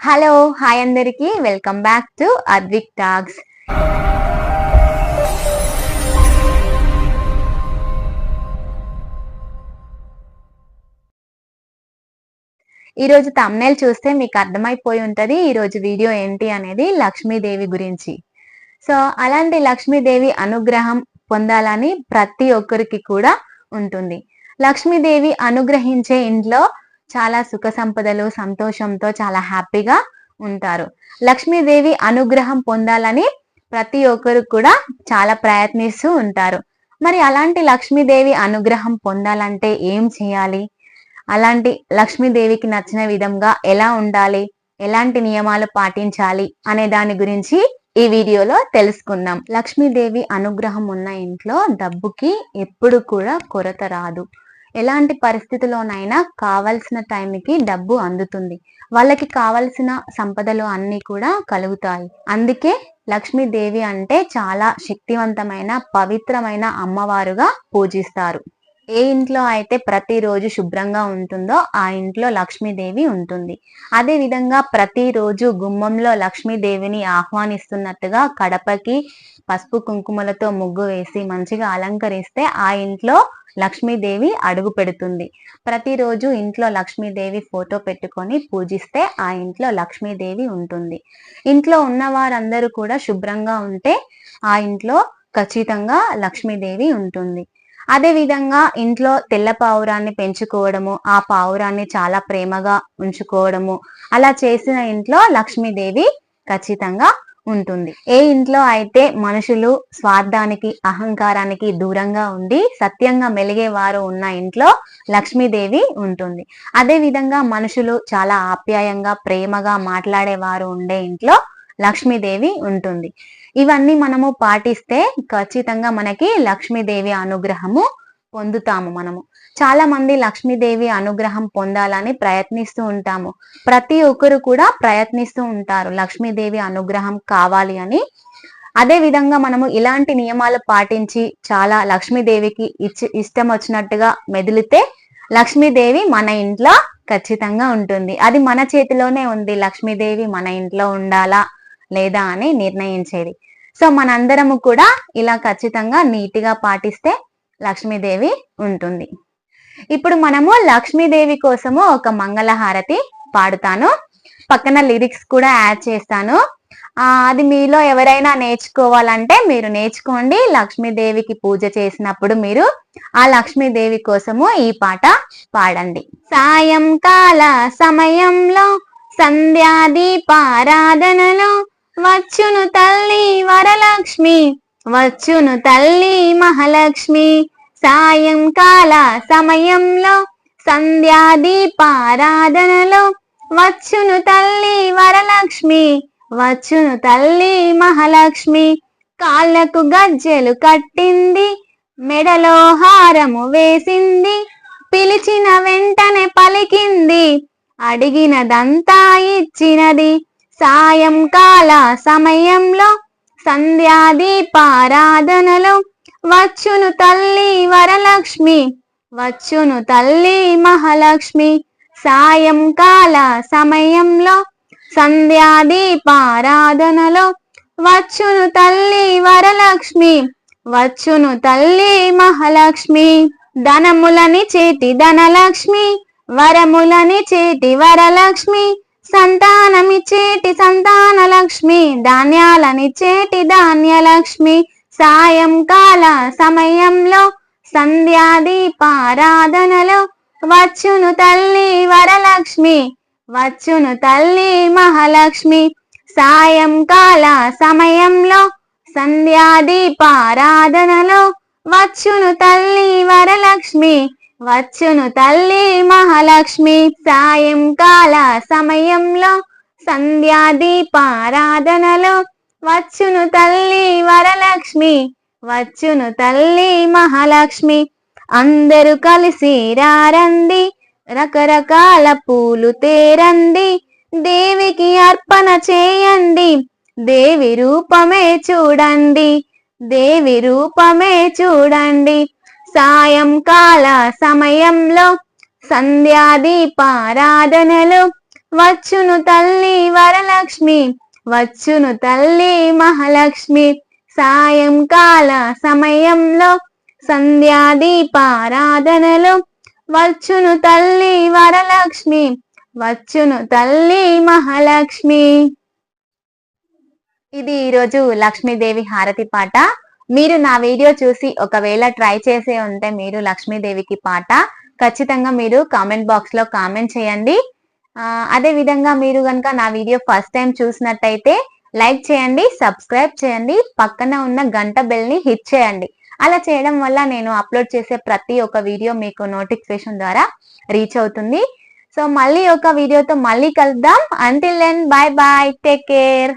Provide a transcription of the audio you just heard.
Hello hi అందరికి. Welcome back to Advik talks ఈరోజు thumbnail చూస్తే మీకు అర్థమైపోయి ఉంటది ఈరోజు వీడియో ఏంటి అనేది లక్ష్మీదేవి గురించి. సో అలాంటి లక్ష్మీదేవి అనుగ్రహం పొందాలని ప్రతి ఒక్కరికి కూడా ఉంటుంది. లక్ష్మీదేవి అనుగ్రహించే ఇంట్లో చాలా సుఖ సంపదలు సంతోషంతో చాలా హ్యాపీగా ఉంటారు. లక్ష్మీదేవి అనుగ్రహం పొందాలని ప్రతి ఒక్కరు కూడా చాలా ప్రయత్నిస్తూ ఉంటారు. మరి అలాంటి లక్ష్మీదేవి అనుగ్రహం పొందాలంటే ఏం చేయాలి? అలాంటి లక్ష్మీదేవికి నచ్చిన విధంగా ఎలా ఉండాలి? ఎలాంటి నియమాలు పాటించాలి? అనే దాని గురించి ఈ వీడియోలో తెలుసుకుందాం. లక్ష్మీదేవి అనుగ్రహం ఉన్న ఇంట్లో డబ్బుకి ఎప్పుడు కూడా కొరత రాదు. ఎలాంటి పరిస్థితిలోనైనా కావలసిన టైంకి డబ్బు అందుతుంది. వాళ్ళకి కావలసిన సంపదలు అన్ని కూడా కలుగుతాయి. అందుకే లక్ష్మీదేవి అంటే చాలా శక్తివంతమైన పవిత్రమైన అమ్మవారుగా పూజిస్తారు. ఏ ఇంట్లో అయితే ప్రతిరోజు శుభ్రంగా ఉంటుందో ఆ ఇంట్లో లక్ష్మీదేవి ఉంటుంది. అదే విధంగా ప్రతిరోజు గుమ్మంలో లక్ష్మీదేవిని ఆహ్వానిస్తున్నట్టుగా కడపకి పసుపు కుంకుమలతో ముగ్గు వేసి మంచిగా అలంకరిస్తే ఆ ఇంట్లో లక్ష్మీదేవి అడుగు పెడుతుంది. ప్రతిరోజు ఇంట్లో లక్ష్మీదేవి ఫోటో పెట్టుకొని పూజిస్తే ఆ ఇంట్లో లక్ష్మీదేవి ఉంటుంది. ఇంట్లో ఉన్న వారందరూ కూడా శుభ్రంగా ఉంటే ఆ ఇంట్లో ఖచ్చితంగా లక్ష్మీదేవి ఉంటుంది. అదే విధంగా ఇంట్లో తెల్ల పావురాన్ని పెంచుకోవడము ఆ పావురాన్ని చాలా ప్రేమగా ఉంచుకోవడము అలా చేసిన ఇంట్లో లక్ష్మీదేవి ఖచ్చితంగా ఉంటుంది. ఏ ఇంట్లో అయితే మనుషులు స్వార్థానికి అహంకారానికి దూరంగా ఉండి సత్యంగా మెలిగే వారు ఉన్న ఇంట్లో లక్ష్మీదేవి ఉంటుంది. అదే విధంగా మనుషులు చాలా ఆప్యాయంగా ప్రేమగా మాట్లాడేవారు ఉండే ఇంట్లో లక్ష్మీదేవి ఉంటుంది. ఇవన్నీ మనము పాటిస్తే ఖచ్చితంగా మనకి లక్ష్మీదేవి అనుగ్రహము పొందుతాము మనము. చాలా మంది లక్ష్మీదేవి అనుగ్రహం పొందాలని ప్రయత్నిస్తూ ఉంటాము. ప్రతి ఒక్కరు కూడా ప్రయత్నిస్తూ ఉంటారు లక్ష్మీదేవి అనుగ్రహం కావాలి అని. అదే విధంగా మనము ఇలాంటి నియమాలు పాటించి చాలా లక్ష్మీదేవికి ఇచ్చి ఇష్టం వచ్చినట్టుగా మెదిలితే లక్ష్మీదేవి మన ఇంట్లో ఖచ్చితంగా ఉంటుంది. అది మన చేతిలోనే ఉంది. లక్ష్మీదేవి మన ఇంట్లో ఉండాలా లేదా అని నిర్ణయించేది. సో మనందరము కూడా ఇలా ఖచ్చితంగా నీట్గా పాటిస్తే లక్ష్మీదేవి ఉంటుంది. ఇప్పుడు మనము లక్ష్మీదేవి కోసము ఒక మంగళహారతి పాడుతాను. పక్కన లిరిక్స్ కూడా యాడ్ చేస్తాను. అది మీలో ఎవరైనా నేర్చుకోవాలంటే మీరు నేర్చుకోండి. లక్ష్మీదేవికి పూజ చేసినప్పుడు మీరు ఆ లక్ష్మీదేవి కోసము ఈ పాట పాడండి. సాయంకాల సమయంలో సంధ్యాదీపారాధనలో వచ్చును తల్లి వరలక్ష్మి వచ్చును తల్లి మహాలక్ష్మి. సాయంకాల సమయంలో సంధ్యాదీపారాధనలో వచ్చును తల్లి వరలక్ష్మి వచ్చును తల్లి మహాలక్ష్మి. కాళ్ళకు గజ్జెలు కట్టింది మెడలో హారము వేసింది పిలిచిన వెంటనే పలికింది అడిగినదంతా ఇచ్చినది. సాయంకాల సమయంలో సంధ్యాదీపారాధనలో వచ్చును తల్లి వరలక్ష్మి వచ్చును తల్లి మహాలక్ష్మి. సాయంకాల సమయంలో సంధ్యాదీపారాధనలో వచ్చును తల్లి వరలక్ష్మి వచ్చును తల్లి మహాలక్ష్మి. ధనములని చేతి ధనలక్ష్మి వరములని చేతి వరలక్ష్మి. సంతానమిచ్చేటి సంతాన లక్ష్మి ధాన్యాలని చేతి ధాన్యలక్ష్మి. సాయంకాల సమయంలో సంధ్యాదీపారాధనలో వచ్చును తల్లి వరలక్ష్మి వచ్చును తల్లి మహాలక్ష్మి. సాయంకాల సమయంలో సంధ్యాదీపారాధనలో వచ్చును తల్లి వరలక్ష్మి వచ్చును తల్లి మహాలక్ష్మి. సాయంకాల సమయంలో సంధ్యాదీపారాధనలో వచ్చును తల్లి వరలక్ష్మి వచ్చును తల్లి మహాలక్ష్మి. అందరూ కలిసి రారండి రకరకాల పూలు తేరండి దేవికి అర్పణ చేయండి దేవి రూపమే చూడండి దేవి రూపమే చూడండి. సాయంకాల సమయంలో సంధ్యాదీపారాధనలు వచ్చును తల్లి వరలక్ష్మి. వచ్చును తల్లి మహాలక్ష్మి. సాయంకాల సమయంలో సంధ్యాదీపారాధనలు వచ్చును తల్లి వరలక్ష్మి. వచ్చును తల్లి మహాలక్ష్మి. ఇది ఈరోజు లక్ష్మీదేవి హారతి పాట. మీరు నా వీడియో చూసి ఒకవేళ ట్రై చేసే ఉంటే మీరు లక్ష్మీదేవికి పాట. ఖచ్చితంగా మీరు కామెంట్ బాక్స్లో కామెంట్ చేయండి. అదే విధంగా మీరు కనుక నా వీడియో ఫస్ట్ టైం చూసినట్టయితే లైక్ చేయండి సబ్స్క్రైబ్ చేయండి పక్కన ఉన్న గంట బెల్ని హిట్ చేయండి. అలా చేయడం వల్ల నేను అప్లోడ్ చేసే ప్రతి ఒక్క వీడియో మీకు నోటిఫికేషన్ ద్వారా రీచ్ అవుతుంది. సో మళ్ళీ ఒక వీడియోతో మళ్ళీ కలుద్దాం. Until then bye bye take care